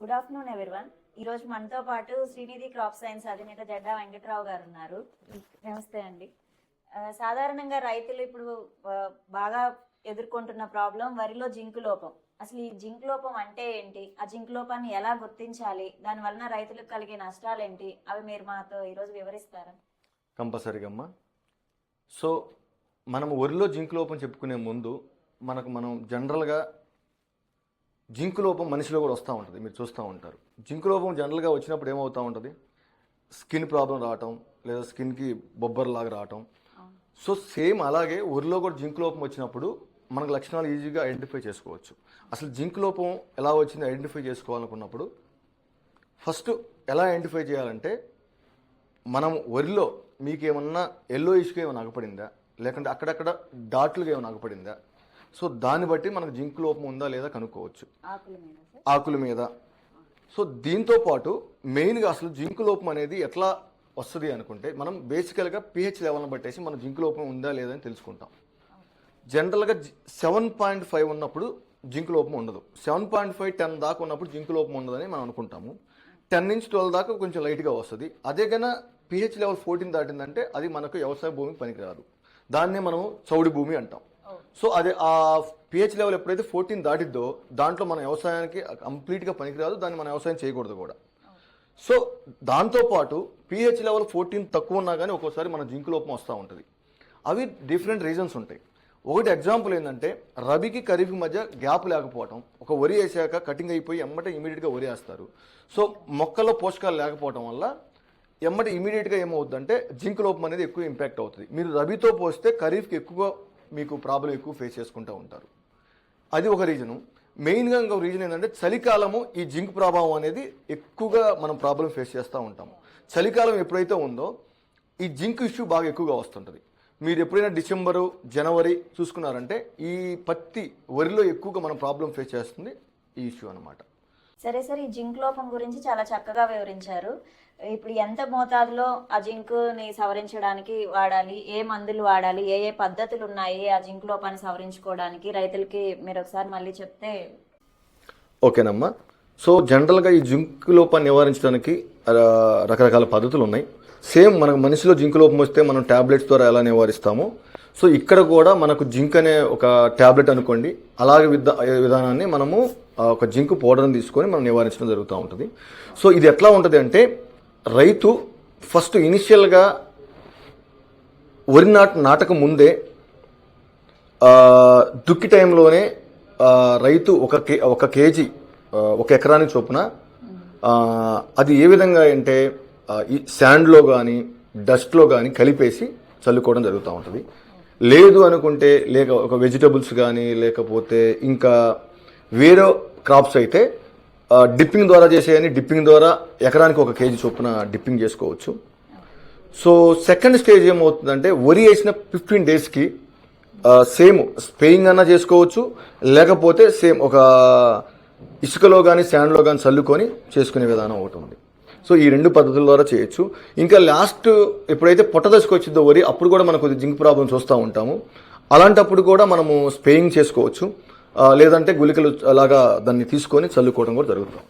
Good afternoon everyone ఈ రోజు మనతో పాటు శ్రీనిధి క్రాప్ సైన్స్ అధినేత జడ్డా వెంకట్రావు గారు ఉన్నారు. నమస్తే అండి. సాధారణంగా రైతులు ఇప్పుడు బాగా ఎదుర్కొంటున్న ప్రాబ్లం వరిలో జింకు లోపం. అసలు ఈ జింక్ లోపం అంటే ఏంటి? ఆ జింక్ లోపాన్ని ఎలా గుర్తించాలి? దాని వలన రైతులకు కలిగే నష్టాలు ఏంటి? అవి మీరు మాతో ఈరోజు వివరిస్తారా? కంపల్సరీగా అమ్మా సో మనం వరిలో జింక్ లోపం చెప్పుకునే ముందు మనకు మనం జనరల్గా జింక్ లోపం మనిషిలో కూడా వస్తూ ఉంటుంది మీరు చూస్తూ ఉంటారు. జింక్ లోపం జనరల్గా వచ్చినప్పుడు ఏమవుతూ ఉంటుంది? స్కిన్ ప్రాబ్లం రావటం లేదా స్కిన్కి బొబ్బర్లాగా రావటం. సో సేమ్ అలాగే వరిలో కూడా జింక్ లోపం వచ్చినప్పుడు మనకు లక్షణాలు ఈజీగా ఐడెంటిఫై చేసుకోవచ్చు. అసలు జింక్ లోపం ఎలా వచ్చింది ఐడెంటిఫై చేసుకోవాలనుకున్నప్పుడు ఫస్ట్ ఎలా ఐడెంటిఫై చేయాలంటే మనం వరిలో మీకు ఏమన్నా ఎల్లో ఇష్గా ఏమైనా అగపడిందా లేకుంటే అక్కడక్కడ డాట్లుగా ఏమైనా అగపడిందా సో దాన్ని బట్టి మనకు జింక్ లోపం ఉందా లేదా కనుక్కోవచ్చు. ఆకుల మీద సో దీంతో పాటు మెయిన్గా అసలు జింక్ లోపం అనేది ఎట్లా వస్తుంది అనుకుంటే మనం బేసికల్గా పిహెచ్ లెవెల్ని బట్టేసి మన జింక్ లోపం ఉందా లేదా అని తెలుసుకుంటాం. జనరల్గా సెవెన్ పాయింట్ ఫైవ్ ఉన్నప్పుడు జింక్ లోపం ఉండదు. సెవెన్ పాయింట్ ఫైవ్ టెన్ దాకా ఉన్నప్పుడు జింక్ లోపం ఉండదని మనం అనుకుంటాము. టెన్ నుంచి ట్వెల్వ్ దాకా కొంచెం లైట్గా వస్తుంది. అదే కన్నా పిహెచ్ లెవెల్ ఫోర్టీన్ దాటిందంటే అది మనకు వ్యవసాయ భూమికి పనికిరాదు. దాన్నే మనం చౌడి భూమి అంటాం. సో అదే ఆ పిహెచ్ లెవెల్ ఎప్పుడైతే ఫోర్టీన్ దాటిద్దో దాంట్లో మన వ్యవసాయానికి కంప్లీట్గా పనికిరాదు దాన్ని మన వ్యవసాయం చేయకూడదు కూడా. సో దాంతోపాటు పిహెచ్ లెవెల్ ఫోర్టీన్ తక్కువ ఉన్నా కానీ ఒక్కోసారి మన జింక్ లోపం వస్తూ ఉంటుంది. అవి డిఫరెంట్ రీజన్స్ ఉంటాయి. ఒకటి ఎగ్జాంపుల్ ఏంటంటే రబీకి ఖరీఫ్ మధ్య గ్యాప్ లేకపోవటం ఒక వరి వేసాక కటింగ్ అయిపోయి ఎమ్మటే ఇమీడియట్గా వరి వేస్తారు. సో మొక్కల్లో పోషకాలు లేకపోవటం వల్ల ఎమ్మటి ఇమీడియట్గా ఏమవుతుందంటే జింక్ లోపం అనేది ఎక్కువ ఇంపాక్ట్ అవుతుంది. మీరు రబీతో పోస్తే ఖరీఫ్కి ఎక్కువ మీకు ప్రాబ్లం ఎక్కువ ఫేస్ చేసుకుంటూ ఉంటారు. అది ఒక రీజను మెయిన్గా ఇంకొక రీజన్ ఏంటంటే చలికాలము ఈ జింక్ ప్రభావం అనేది ఎక్కువగా మనం ప్రాబ్లం ఫేస్ చేస్తూ ఉంటాము. చలికాలం ఎప్పుడైతే ఉందో ఈ జింక్ ఇష్యూ బాగా ఎక్కువగా వస్తుంటుంది. మీరు ఎప్పుడైనా డిసెంబరు జనవరి చూసుకున్నారంటే ఈ పత్తి వరిలో ఎక్కువగా మనం ప్రాబ్లం ఫేస్ చేస్తుంది ఈ ఇష్యూ అనమాట సరే సార్ ఈ జింక్ లోపం గురించి చాలా చక్కగా వివరించారు. ఇప్పుడు ఎంత మోతాదులో ఆ జింక్ని సవరించడానికి వాడాలి ఏ మందులు వాడాలి ఏ ఏ పద్ధతులు ఉన్నాయి ఆ జింక్ లోపాన్ని సవరించుకోవడానికి? రైతులకి మీరు ఒకసారి మళ్ళీ చెప్తే ఓకేనమ్మా. సో జనరల్గా ఈ జింక్ లోపాన్ని నివారించడానికి రకరకాల పద్ధతులు ఉన్నాయి. సేమ్ మనకు మనిషిలో జింక్ లోపం వస్తే మనం ట్యాబ్లెట్స్ ద్వారా ఎలా నివారిస్తామో సో ఇక్కడ కూడా మనకు జింక్ అనే ఒక ట్యాబ్లెట్ అనుకోండి అలాగే విధ విధానాన్ని మనము ఒక జింక్ పౌడర్ని తీసుకొని మనం నివారించడం జరుగుతూ ఉంటుంది. సో ఇది ఎట్లా ఉంటుంది అంటే రైతు ఫస్ట్ ఇనిషియల్గా వరి నాట నాటక ముందే దుక్కి టైంలోనే రైతు ఒక కే ఒక కేజీ ఒక ఎకరానికి చొప్పున అది ఏ విధంగా అంటే ఈ శాండ్లో కానీ డస్ట్లో కానీ కలిపేసి చల్లుకోవడం జరుగుతూ ఉంటుంది. లేదు అనుకుంటే లేక ఒక వెజిటబుల్స్ కానీ లేకపోతే ఇంకా వేరే క్రాప్స్ అయితే డిప్పింగ్ ద్వారా చేసేయని డిప్పింగ్ ద్వారా ఎకరానికి ఒక కేజీ చొప్పున డిప్పింగ్ చేసుకోవచ్చు. సో సెకండ్ స్టేజ్ ఏమవుతుందంటే వరి వేసిన ఫిఫ్టీన్ డేస్కి సేమ్ స్పేయింగ్ అన్నా చేసుకోవచ్చు లేకపోతే సేమ్ ఒక ఇసుకలో కానీ శాండ్లో కానీ చల్లుకొని చేసుకునే విధానం ఒకటి ఉంది. సో ఈ రెండు పద్ధతుల ద్వారా చేయొచ్చు. ఇంకా లాస్ట్ ఎప్పుడైతే పొట్ట దశకు వచ్చిందో వరి అప్పుడు కూడా మనకు జింక్ ప్రాబ్లమ్స్ వస్తూ ఉంటాము. అలాంటప్పుడు కూడా మనము స్పేయింగ్ చేసుకోవచ్చు. లేదంటే గుళికలు అలాగా దాన్ని తీసుకొని చల్లుకోవడం కూడా జరుగుతుంది.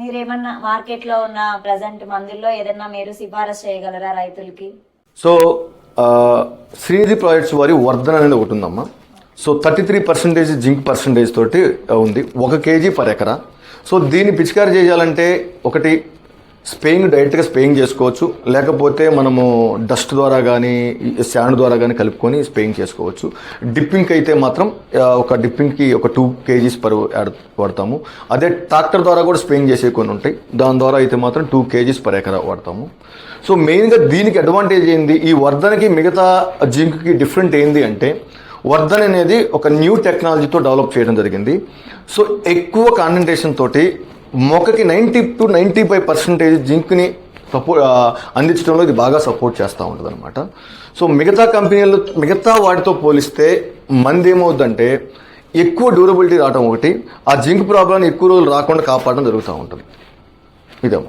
మీరేమన్నా మార్కెట్లో ఉన్న ప్రజెంట్ మందుల్లో ఏదన్నా మీరు సిఫారసు చేయగలరా రైతులకి? సో ఆ, శ్రీనిధి ప్రాజెక్ట్స్ వారి వర్ధన అనేది ఒకటి ఉందమ్మా. So thirty three percentage zinc percentage తోటి ఉంది. ఒక కేజీ పర్ ఎకరా. సో దీన్ని పిచికారి చేయాలంటే ఒకటి స్పేయింగ్ డైరెక్ట్గా స్పేయింగ్ చేసుకోవచ్చు. లేకపోతే మనము డస్ట్ ద్వారా కానీ శాండ్ ద్వారా కానీ కలుపుకొని స్పేయింగ్ చేసుకోవచ్చు. డిప్పింగ్కి అయితే మాత్రం ఒక డిప్పింగ్కి ఒక టూ కేజీస్ పర్ యాడ్ వాడతాము. అదే ట్రాక్టర్ ద్వారా కూడా స్పేయింగ్ చేసే కొన్ని ఉంటాయి. దాని ద్వారా అయితే మాత్రం టూ కేజీస్ పర్ ఎకరా వాడతాము. సో మెయిన్గా దీనికి అడ్వాంటేజ్ ఏంది? ఈ వర్ధనకి మిగతా జింక్కి డిఫరెంట్ ఏంది అంటే వర్ధన్ అనేది ఒక న్యూ టెక్నాలజీతో డెవలప్ చేయడం జరిగింది. సో ఎక్కువ కాన్సన్ట్రేషన్ తోటి మొక్కకి ninety two ninety five percentage జింక్ని support అందించడంలో ఇది బాగా సపోర్ట్ చేస్తూ ఉంటుంది అనమాట సో మిగతా కంపెనీలు మిగతా వాటితో పోలిస్తే మంది ఏమవుతుందంటే ఎక్కువ డ్యూరబిలిటీ రావడం ఒకటి ఆ జింక్ ప్రాబ్లం ఎక్కువ రోజులు రాకుండా కాపాడడం జరుగుతూ ఉంటుంది. ఇదే